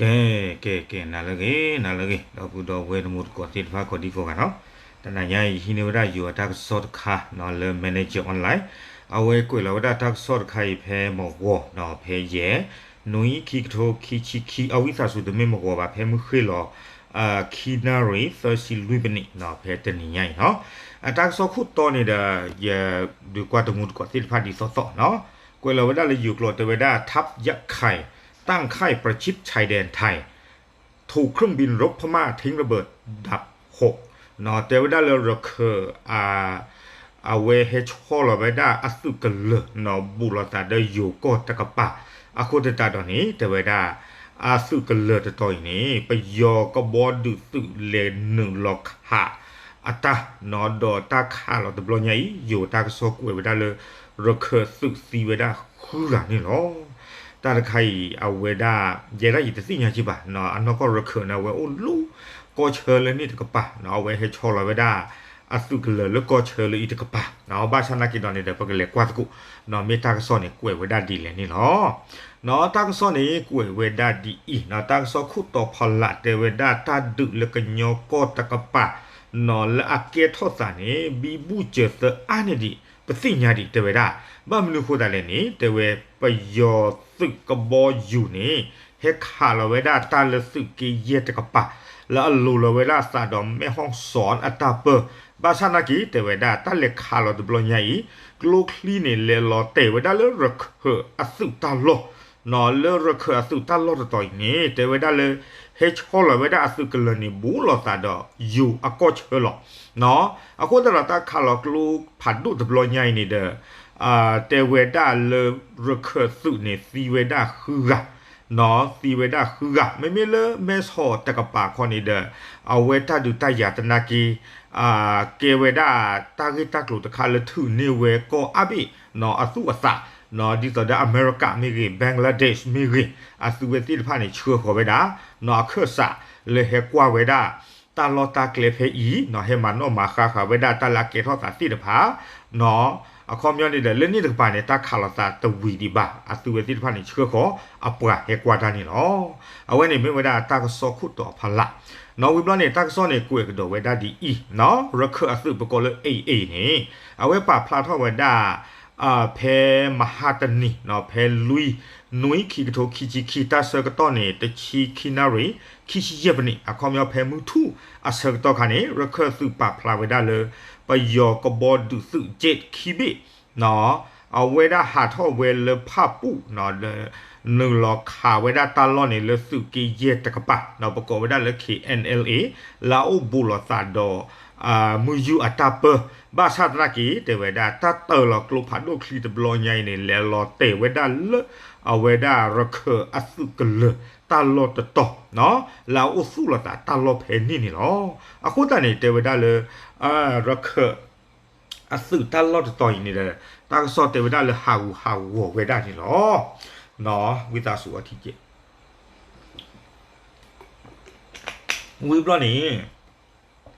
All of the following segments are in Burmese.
ကဲကဲကဲနာလကေနာလကေတော့ဘူးတော့ဝဲတမှုကိုစစ်ဖာကိုဒီကိုကနော်တနညာဟိနေဝဒယူအတက်ဆော့ခါနော်လေမန်နေဂျာအွန်လိုင်းအဝဲကိုလဝဒတက်ဆော့ခိုင်ဖဲမော်ဝနော်ဖဲရဲနွိခိကထိုခိချိခိအဝိသဆုဒမေမော်ဝပါဖဲမှုခေလောအာခိနာရီသစီလူပနိနော်ဖဲတနညာနော်အတက်ဆော့ခုတော်နေတာရဒီကွာတမှုကိုစစ်ဖာဒီဆော့ဆော့နော်ကိုလဝဒလေယူကလောတဝဒထပ်ယက်ခိုင် ตั้งค่ายประชิดชายแดนไทย ถูกเครื่องบินรบพม่าทิ้งระเบิดดับ 6 นอเตวดาเลรเคอร์อาอาเวเฮชโฮลเวดาอัสุกัเลนอบุรตาเด้อยโกตะกะปะอาโคเตตาตอนนี้เตวดาอาสุกลเลตตอยนี้ไปยอกบอดุสุเลหนึ่งหลอกหาอัตานอดอตาคาเราตบลอยัยอยู่ตากโซกุเวดาเลยรเคอร์สุซีเวดาคือหลันี่หรอ တာတခိုင်အဝေဒရေရရတသိညာချိပါနော်အနောကရခနဝဲအိုလူကိုချေလနိတကပါနော်ဝဲဟေချောလဝေဒအစုကလလကိုချေလဣတကပါနော်ဘာချနာကိတော်နေတဲ့ပကလေကွာတကုနော်မေတာကစောနေကွယ်ဝေဒဒီလေနိနော်နော်တာကစောနေကွယ်ဝေဒဒီဤနော်တာကစောခုတော်ဖလာတေဝေဒတာဒုလကညောကောတကပါနော်လအကေထောစာနေဘီဘူးကျသအာနေဒီ ပသိညာတိတဝေရပမလူခိုတာလည်းနေတဝေပယောသုကဘောယူနေဟေခါလဝေဒတာလစုကေယတကပလာလူလဝေလာစာဒုံမေဟောင်းစอนအတပဘာသနာကီတဝေဒတာလက်ခါလဒဘလညာဤကလိုကလီနေလေလောတေဝဒလရခအစုတလောနော်လရခအစုတလောတော်နေတဝေဒလေ h holo weda asu kelani bu lo ta do you a coach holo no ako da ta khalo klu phadu de blo nyai ni de a te weda le recur su ni si weda hu ga no si weda hu ga me me le mes ho ta ka pa kho ni de a weda du ta ya ta na ki a ke weda ta ki ta klu ta kha le thu ni we ko abi no asu asa နော်ဒီတော့ဒါအမေရိကမိဂိဘင်္ဂလားဒေ့ရှ်မိဂိအစုဝတိဖာနေချွေခေါ်ပဲဒါနော်ခွဆာလေဟကွာဝဲဒါတာလောတာကလေဖေဤနော်ဟေမနောမာခါခဝဲဒါတာလာကေထောတာတိတဖာနော်အခုမြောင်းနေတဲ့လင်းနေတဲ့ပါနေတာခါလာတာတဝီဒီပါအတူပဲတိတဖာနေချွေခေါ်အပွားဟေကွာတာနေနော်အဝဲနေမိဝဲဒါတာကစောခုတော်ဖလာနော်ဝီဘလနဲ့တက်ဆော့နဲ့ကိုယ်ကတော့ဝဲဒါဒီအီနော်ရခအစုပကောလေအေးအေးနေအဝဲပါဖလာထောဝဲဒါ အာဖဲမဟာတနီနော်ဖဲလူီနွိခီကထိုခီချီခီတာဆကတော့နေတချီခီနာရီခီချီယပနီအခေါမျောဖဲမှုထုအဆကတော့ခါနေရခစုပါဖလာဝဒလေပယောကဘောဒုစုဂျက်ခိဘိနော်အဝေဒဟာထောဝေလဖပူနော်နုလခါဝေဒတာလောနေလစုကီယေတကပနော်ပကောဝေဒလခိ NLA လာအိုဘူလသဒို အာမူယူအတပဘာသာတရကီတေဝေဒတတလကလုဖတ်ဒိုခလီတဘလောညိုင်းနေလေလောတေဝေဒလအဝေဒရခအစုကလတာလောတတောနော်လာအိုစုလတာတာလောဖဲနီနီလောအခုတနေတေဝေဒလေအာရခအစုတာလောတတောနေတယ်တာဆောတေဝေဒလေဟာဝဟာဝဝေဒနီလောနော်ဝိတာစုအတိကျဝိဘလနေ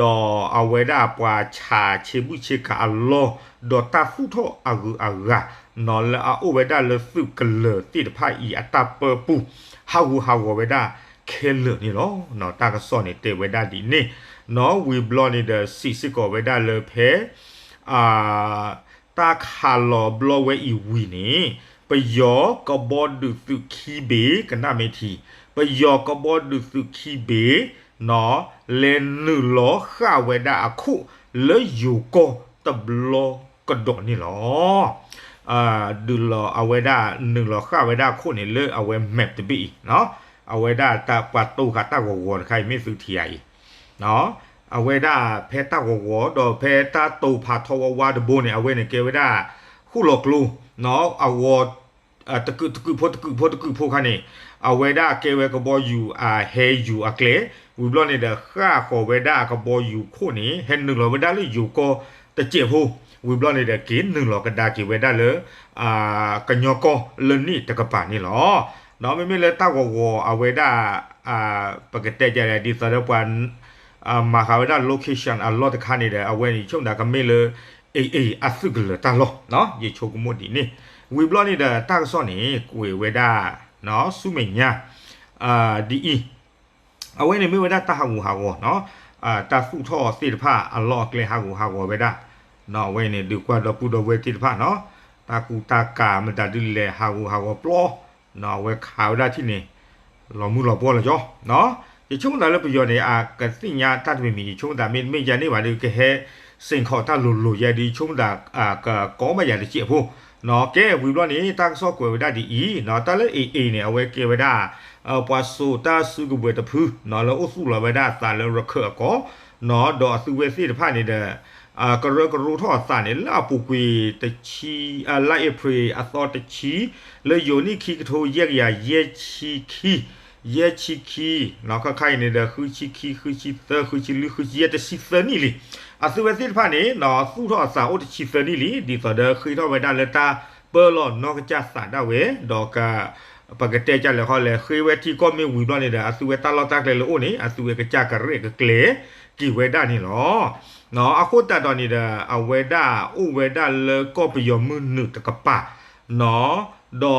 ดอเอาไว้ดาปวาชาเชบุเชกาลอดอตาฟุโทอากุอากานอนละอาโอไว้ดาเลสุกเลติดพาอีอัตาเปปูฮากูฮาวไว้ดาเคเลนี่ลอนอตากสอนนี่เตไว้ดาดีนี่นอวีบลอนี่เดสิสิกอไว้ดาเลเพอ่าตาคาลอบลอไว้อีวีนี่ปยอกบอดุสุขีเบกันนาเมทีปยอกบอดุสุขีเบ နော်လဲနုလောခဝဲဒါအခုလေယူကိုတဘလောကဒိုနီလောအာဒူလောအဝဲဒါနုလောခဝဲဒါခုနေလေအဝဲမက်တဘီနော်အဝဲဒါတာပတ်တူခတာကိုဝေါ်ခိုင်မေစုတီယာနော်အဝဲဒါဖဲတာကိုဝေါ်တော့ဖဲတာတူဖာထောဝဝါဒဘိုနေအဝဲနေကေဝဲဒါခုလောကလူနော်အဝေါ်အတကုတကုဖို့တကုဖို့တကုဖို့ခါနေအဝဲဒါကေဝဲကဘောယူအာဟဲယူအကလေ ဝီဘလော့နေတဲ့ခါခေါ်ဝဲဒါကပေါ်ယူခိုနေဟန်နလောဝဲဒါလေယူကိုတကျေဖို့ဝီဘလော့နေတဲ့ကင်းနလောကဒါကီဝဲဒါလေအာကညောကောလနိတကပါနေလောနော်မမေလေတောက်ကောအဝဲဒါအာပကတဲ့ကြတဲ့ဒီစရပွန်အာမဟာဝဲဒါ location အလော့တခါနေတဲ့အဝဲကြီးချုံတာကမေလေအေးအေးအဆုကလတာလောနော်ရေချိုကမို့ဒီနေဝီဘလော့နေတဲ့တောက်စောနေကိုဝဲဒါနော်စုမညာအာဒီအီ အဝဲနေမေဝဲဒါတဟာငူဟာကောနော်အာတဆုထောစေတဖာအလော့ကလေဟာငူဟာကောဝဲဒါနော်ဝဲနေဒီကွာတော့ပူတော့ဝဲတိတဖာနော်တာကူတာကာမတဒီလေဟာငူဟာကောပလောနော်ဝဲခါဝဒါတိနေလောမှုလောပေါ်လာကြောနော်ဒီချုံတာလည်းပြောနေအာကတိညာတတ်မီချုံတာမင်းမေရနေပါလေကဟဲစင်ခေါ်တာလူလူရဒီချုံတာအာကကောမရတဲ့ချေဖို့ နော်ကဲဝီဘလနေတက်ဆော့ကွယ်ဝဒဒီအီနော်တလည်းအေးအေးနေအဝဲကေဝဒအပွားဆိုတာစုကဘွေတဖူးနော်လောအဆုလောဝဒသာလရခကောနော်ဒေါ်စုဝဲစီတဖာနေတဲ့အာကရကရူထောစနေလာပူကွေတချီအလိုက်အဖရီအသောတချီလေယိုနီခီကထိုရက်ရရဲ့ချီခီ ရဲ့ချီခီနောက်ခခိုင်နေတဲ့ခူချီခီခူချီသခူချီလူခူချီရဲ့တစီသနီလီအသုဝစီဖာနေနော်သုထောစာအိုတချီသနီလီဒီသဒခိထောဝဒလတာပေါ်လောနောကကြစာဒဝေဒေါကပကတဲ့ကြလေခေါ်လေခေဝတီကောမီဝီဘလနေတဲ့အသုဝတလော ดอ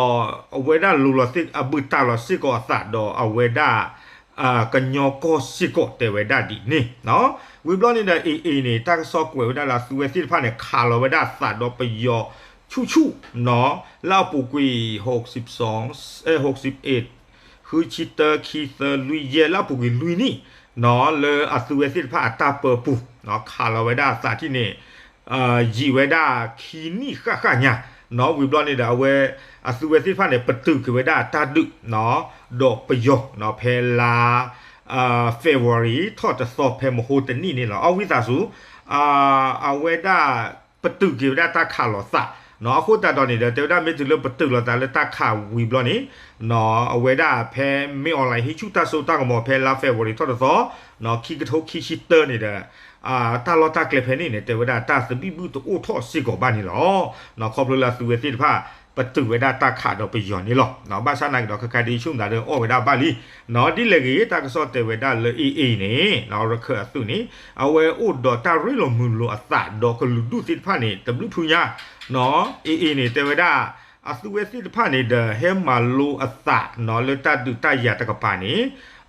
เอาเวดาลูลสิกอบุตาลสิกอสะดอเอาเวดาอ่ากันยอก็สิกอเตเวดาดีนี่เนาะวิบลอนี่ดาเอเอนี่ตักซอกเวดาลาสุเวสิพะเนี่ยคาลเวดาสะดอไปยอชูชูเนาะเล่าปูกุย62เอ้ย61คือชิตเตอร์คีเตอร์ลุยเยลาปุกิลุยนี่เนาะเลออัสเวสิพาตาเปอร์ปุเนาะคาราเวดาสาที่นี่เอ่อยีเวดาคีนี่ค่ะค่ะเนี่ยเนาะวิบลอนนี่ดาเว အစုဝဲစစ်ဖာနေပတုကဝဲဒတာဒုနော်ဒေါ်ပယောနော်ဖဲလာအာ February ထော့တစောဖဲမဟိုတနိနေလောအဝိသာစုအာအဝဲဒပတုကဝဲဒတာခါလောစာနော်အခုတတော်နေတဲ့တေဝဒမေတူလပတုလတာလတာခါဝီဘလနေနော်အဝဲဒါဖဲမေအွန်လိုင်းဟိချူတာဆိုတာကမောဖဲလာဖေဝရီတော်တော်နော်ခိကထိုခိရှိတနေတဲ့အာတာလတာကလဖဲနေနေတေဝဒတာစပိဘူးတိုထောစစ်ကောဘာနေလောနော်ခေါပလလာသူဝဲတိတဖာ ပတုဝေဒတာခါတော့ပြယောနေလောနော်ဘာသာနိုင်တော့ခခဒီရှုံတာတော့ဩဝေဒပါလီနော်ဒီလေကြီးတာကစောတေဝေဒလေအီအီနေနော်ရခအစုနေအဝဲဥဒတာရီလိုမူလိုအသတော့ကလူဒုတိဖာနေတဘလူဖူညာနော်အီအီနေတေဝေဒအစုဝဲစစ်ဖာနေတဲ့ဟဲမာလိုအသနော်လတဒုတရတကပါနေ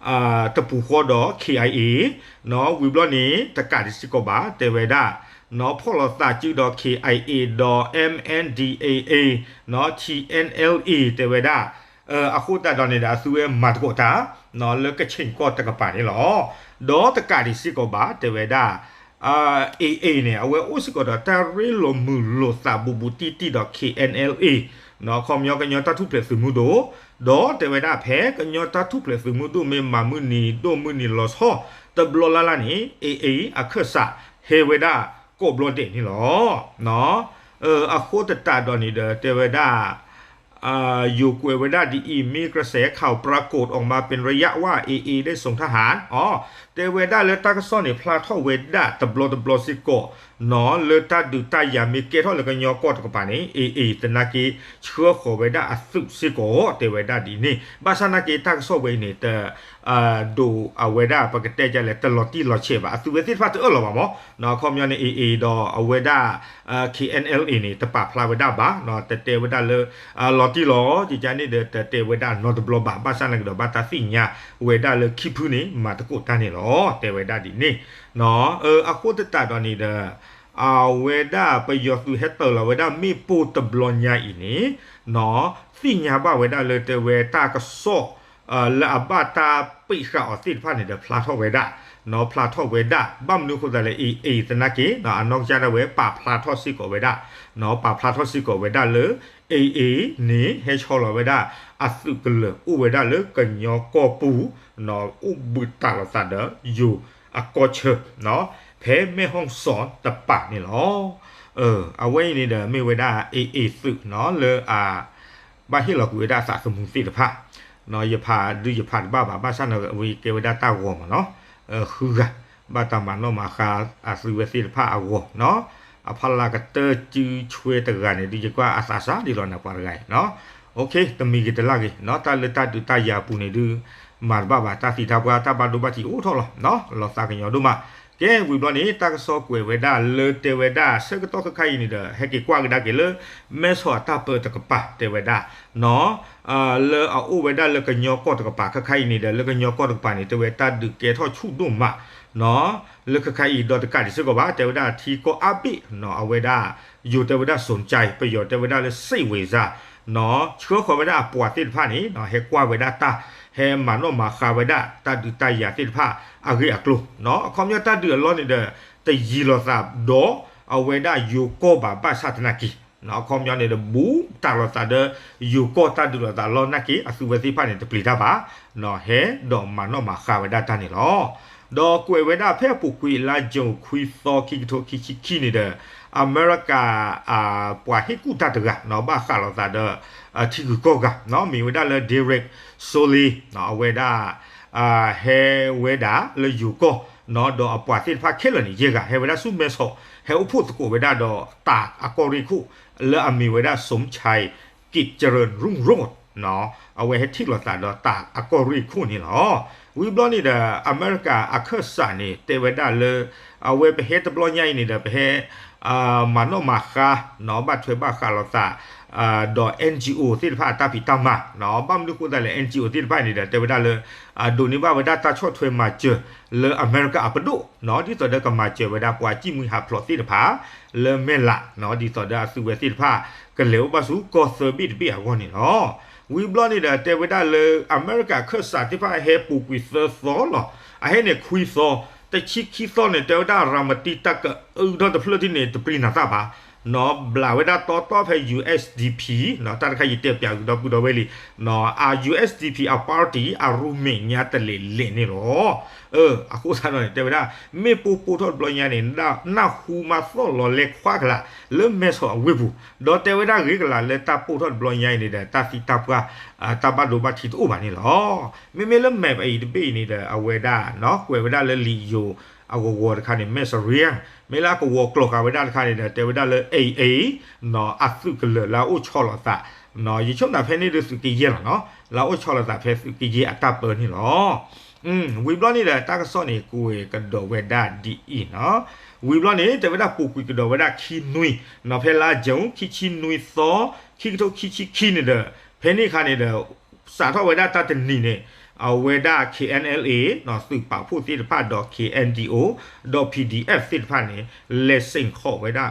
အာတပူခေါ်တော့ KIA နော်ဝီဘလနေတကဒီစကောပါတေဝေဒ နော်ဖော်လစာကျူတော့ KIA တော့ MNDAA နော် TNLA တေဝဒအခုတတော်နေတာသူရဲ့မတ်ကိုတာနော်လကချင်းကောတကပါနေလောတော့တကဒီစီကောပါတေဝဒအာ AA နဲ့အဝဲဥစကောတာတရီလိုမူလိုစာဘူဘူတီတီတော့ KNLA နော်ခေါမျောကညောတထုပလက်စုမှုတို့တော့တေဝဒဖဲကညောတထုပလက်စုမှုတို့မေမမှုနီတို့မှုနီလောဆောတဘလလာလာနီ AA အခက်စာဟေဝဒာ ကိုဘလတဲ့นี่หรอเนาะเอออะโคตตาดอนี่เดเตวดาอ่าอยู่กวยเวดาดีอีมีกระแสข่าวปรากฏออกมาเป็นระยะว่า AA ได้ส่งทหารอ๋อเตเวดาเลตากซ่อนนี่พลาทอเวดาตบลตบลสิโก နော်လတဒူတယာမီကေထောလကညောကော့တကပနေအေအေတနာကေချွခောဝေဒအသုစိကောတေဝေဒဒီနေဘာသနာကေတက်ဆောဝေနေတအာဒူအဝေဒပကတဲ့ကြလေတလော်တီလော်ချေပါအသူဝေသိဖတ်တော်လောပါမောနော်ခေါမျောနေအေအေတော့အဝေဒအာ KNL နေတပဖလာဝေဒပါနော်တတေဝေဒလေလော်တီလော်ဒီကြနေတတေဝေဒနော်တဘလဘာဘာသနာကေတော့ဘာတာစီညာဝေဒလေခိဖူနေမာတကုတန်နေလောတေဝေဒဒီနေနော်เออအခုတတတော့နေတဲ့อาเวดาไปยอสุเฮตเตอร์ละเวดามีปูตบลอนญาอีนี่เนาะสิญาบะเวดาเลยเตเวตากะซอလာဘတာပိခါအစစ်ဖာနေတဲ့ဖလာထောဝေဒနော်ဖလာထောဝေဒဘမ်နုခုဒလေအေအေတနကေနော်အနောက်ကြတဲ့ဝဲပါဖလာထောစစ်ကိုဝေဒနော်ပါဖလာထောစစ်ကိုဝေဒလေအေအေနေဟဲချောလဝေဒအစုကလဥဝေဒလေကညောကောပူနော်ဥဘူတာလသဒယူ အကောချနော်ဖဲမေဟောင်စောတပနေလောเออအဝဲနေတဲ့မေဝေဒအေအေစုနော်လေအာဘာဟီလကူဝေဒစာစမှုစီတဖာနော်ယဖာဒုယဖာဘာဘာဘာဆန်နော်ဝီကေဝဒတာဝေါမနော် เออคือกะบาตามันเนาะมาคาอาสุเวสิผ้าอาวเนาะอพลากะเตอจือช่วยตะกันนี่ดีกว่าอาสาสาดีรอนะปาร์ไกเนาะโอเคตมีกิตลากิเนาะตาเลตาดุตายาปูနေดู မာဘဘာတာစီတာပွာတာဘာဒုဘာတီအိုထော်လောနော်လောစာကညောဒုမာကဲဝီဘလနီတာကဆောကွေဝေဒါလေတေဝေဒါစကတောကခိုင်နီဒဟက်ကီကွာကဒါကေလမဲဆောတာပတကပတေဝေဒါနော်အာလေအိုဝေဒါလေကညောကောတကပကခိုင်နီဒလေကညောကောတကပနီတေဝေတာဒုကေထောချူဒုမာနော်လေကခိုင်ဒတ်ကာဒီစကဘာတေဝေဒါသီကိုအပိနော်အဝေဒါယူတေဝေဒါစုံချိုင်ပယောတေဝေဒါလေစိတ်ဝေစားနော်ချောခောဝေဒါပွာတိဖာနီနော်ဟက်ကွာဝေဒါတာ he mano ma khavada ta du ta ya ti pha agi aklo no khom ya ta du lo ni de te yi lo sa do aweda yu ko ba ba sa ta na ki no khom ya ni de bu ta lo sa de yu ko ta du lo ta lo na ki asu we si pha ni te pli ta ba no he do mano ma khavada ta ni lo တော့ကွယ်ဝဒဖဲပူကွေလာဂျုံခွီသောခိတိုခိခိခိနေတဲ့အမေရိကအနော်ဝဒအာဟဲဝဒလေယူကောနော်တော့အပွားတိဖာခဲလနီရေကဟဲဝဒဆုမဲဆောဟဲဥဖို့တကိုဝဒတော့တာအကောရီခုလေအမီဝဒစုံချိုင်กิจเจริญรุ่งโรจน์เนาะเอาไว้ให้ที่เราตาดอตาอากอรีคู่นี่เนาะวิบลอนี่เดอเมริกาอาเคสานี่เตวดาเลเอาไว้ไปเฮ็ดบลอใหญ่นี่เดไปเฮ็ดอ่ามาโนมาคาเนาะบัดช่วยบัคาเราตาอ่าดอ NGO ที่พาตาพิตามาเนาะบัมดูกูได้เลย NGO ที่พานี่เดเตวด အာမနောမာခာနော်ဘတ်ထွေဘခါလောစာအာဒေါ် NGO သစ်ဖာတာဖီတမနော်ဘမ်လူကိုဒါလေ NGO သစ်ဖာနေတယ်တဝဒါလေအာဒိုနီဘဝဒါတာချော့ထွေမာချေလေအမေရိကအပဒုနော်ဒီတော်ဒကမာချေဝဒါပွာကြည့်မှုဟာဖလော့သစ်ဖာလေမဲလာနော်ဒီတော်ဒါဆူဝဲသစ်ဖာကလေဘဆူကောဆဘစ်ဘီအဝနီနော်ဝီဘလော့နေတာတဝဒါလေအမေရိကခတ်စာတိဖာဟေပူကွီဆာဆောလောအဟဲနေခွီဆော တချီခီဆောနေတေဝဒါရာမတီတကဥဒတ်ဖလတိနေတပရိနာတာပါ နော်ဘလာဝဒါတော့တော့ဖဲ USDP နော်တာခရီတက်ပြောက်တော့ဘူးတော့ဝဲလီနော်အာ USDP အပါတီအရူမင်းညာတလေလင်းနေတော့เออအခုစားတော့တေဝဒါမေပူပူတော့ဘလညာနေနာနာဟူမာဆောလောလက်ခွာကလာလဲမဲဆောဝေဘူးတော့တေဝဒါရီကလာလက်တာပူတော့ဘလညာနေတဲ့တာစီတပ်ကအာတဘဒိုဘတီတူဘာနေလောမေမေလဲမဲပဲဒီပေးနေတဲ့အဝေဒါနော်ကွယ်ဝဒါလဲလီယို အဝဝတခါနေမက်ဆရီယန်မေလာကိုဝကလောကဝဒါတခါနေတဲ့တေဝဒါလဲအေအေနော်အသုကလလာအိုချောလတာနော်ယချုံတာဖဲနေဒစုတီရဲနော်လာအိုချောလတာဖဲစုတီရဲအတပ်ပေါ်နေလောอืมဝီဘလနေတဲ့တာကစောနေကိုေကဒဝဒဒီအီနော်ဝီဘလနေတဝဒပူကွီကဒဝဒခီနွီနော်ဖဲလာဂျုံခီချီနွီသောခီတိုခီချီခီနေတဲ့ဖဲနေခါနေတဲ့စာထဝဒတတနီနေ အဝေဒ KNLA နော်စုပါဖို့တိဖတ်တော့ KNDO .pdf တိဖတ်နေလက်စင်ခေါ်ဝေဒဥ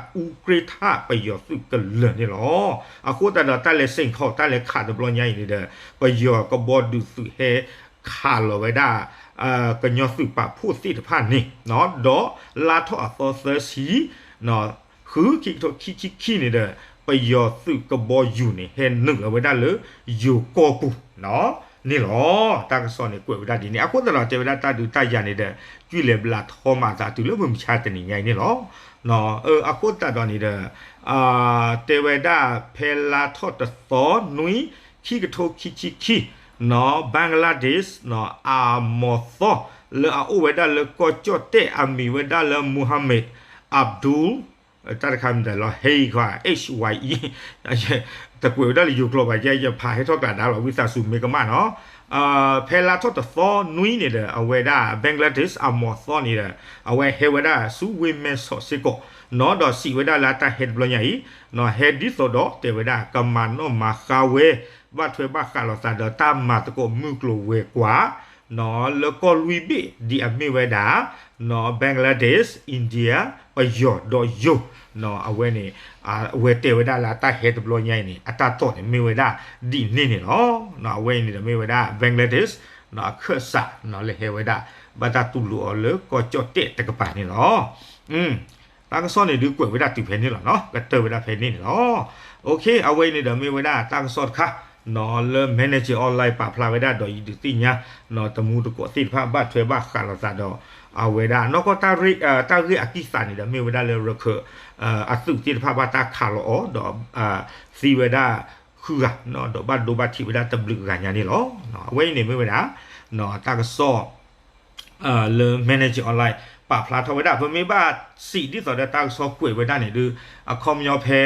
ကရထပယောစုကလနေလောအခုတတော့တက်လက်စင်ခေါ်တက်လက်ခါဒဘလညိုင်းနေတဲ့ပယောကဘောဒုစုဟဲခါလောဝေဒအာကညောစုပါဖို့တိဖတ်နေနော်တော့လာထောအသောသစီနော်ခူခိတိုခိခိခိနေတဲ့ပယောစုကဘောယူနေဟဲနုဝေဒလေယူကောပူနော် နေလောတာကစောနေကွယ်ဒါဒီနေအခုတတော်တေဝဒတာဒူတာရနေတဲ့ကျွလေပလာထောမာသာသူလို့မချတဲ့နေငိုင်းနေလောနော်အခုတတော်နေတဲ့အာတေဝဒဖဲလာထောတသောနွီခိကထိုခိခိခိနော်ဘင်္ဂလားဒေ့ရှ်နော်အာမောသောလေအူဝဒလေကိုချိုတေအမီဝဒလေမူဟမ္မဒ်အဗ်ဒူတာခမ်ဒလဟေခွာ HYE တကွေဒါလီယူကလောပါရဲ့ရဖာဟဲထောက်တာဒါလောဝိသဆုမေကမနော်အာဖဲလာထော့တသောနွီးနေတဲ့အဝဲဒါဘင်္ဂလားဒေ့ရှ်အမောသောနေတဲ့အဝဲဟေဝဒါဆူဝေမဲဆော့စစ်ကိုနော်တော့စီဝဒါလာတာဟက်ဘလညာဤနော်ဟက်ဒီသောတော့တေဝဒါကမန်နော်မာခါဝဲဘတ်ထွေဘခါလောသာဒတာမတ်ကိုမြုကလိုဝဲကွာနော်လကောလူဘီဒီအမေဝဒါနော်ဘင်္ဂလားဒေ့ရှ်အိန္ဒိယ ပယောတော့ယိုနော်အဝဲနေအာအဝဲတေဝဒါလာတာဟက်ဘလောညိုင်းနေအတာတော့နေမေဝဒါဒီနေနေနော်နော်အဝဲနေတယ်မေဝဒါဘင်္ဂလားဒေ့ရှ်နော်ခဆာနော်လေဟေဝဒါဘာတာတူလူအလကိုချတ်တဲ့တကပါနေနော်อืมတာကစောနေဒီကွယ်ဝဒါတူဖဲနေလောနော်ကတေဝဒါဖဲနေနော်โอเคအဝဲနေတယ်မေဝဒါတာကစောခါနော်လေ manager online ပါဖလာဝဒါတော့ဒီတိညာနော်တမှုတကောတိဖာဘတ်ထွေဘခါလာတာတော့ အဝေဒနောကတာရိတာရိအကိစနီဒမေဝဒလေရခအသုတိဖဘတာခါလောဒောစီဝဒခုကနော်ဒောဘတ်ဒောဘတ်တိဝဒတဘလကညာနီလောနော်အဝေးနေမေဝဒနော်တာကစောအာလေမန်နေဂျာအွန်လိုင်းပါဖလာထဝဒဗမေဘစီဒီဆိုတဲ့တာကစောကွေဝဒနေဒအခေါမျောဖဲ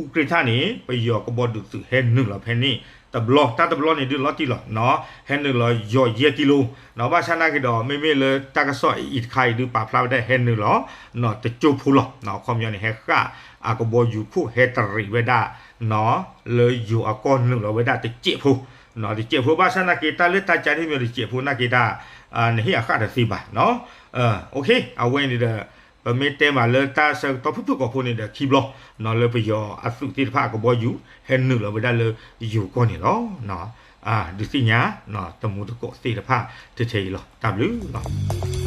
ဥကရိထနေပယောကဘောဒုစုဟဲနုလဖဲနီ คอมยอเพอุกฤษนี่ไปยอกบอดุสึเฮนนึงละเพนี่ตะบลอตาตะบลอนี่ดูลอติลอเนาะเฮนนึงละยอเยกิโลเนาะว่าชนะกิดอไม่ไม่เลยตากะซออีไข่ดูปะพลาได้เฮนนึงละเนาะตะจูพูลอเนาะคอมยอนี่เฮกะอากบออยู่คู่เฮตริเวดาเนาะเลยอยู่อากอนนึงละเวดาตะเจพูเนาะตะเจพูว่าชนะกิตาเลตาจาที่มีตะเจพูนากิดา อ่านี่อะคาดสิบาเนาะเออโอเคเอาไว้นี่เด้ อပမေတဲမှာလေတာဆတော့ဖုကဖုန်နေတဲ့ခီဘလနော်လေပယောအစုတိဖာကဘောယူဟဲနုလဘဒလယူကောနေလောနော်အာဒီစီညာနော်တမှုတကောစီတဖာတချေလော W နော်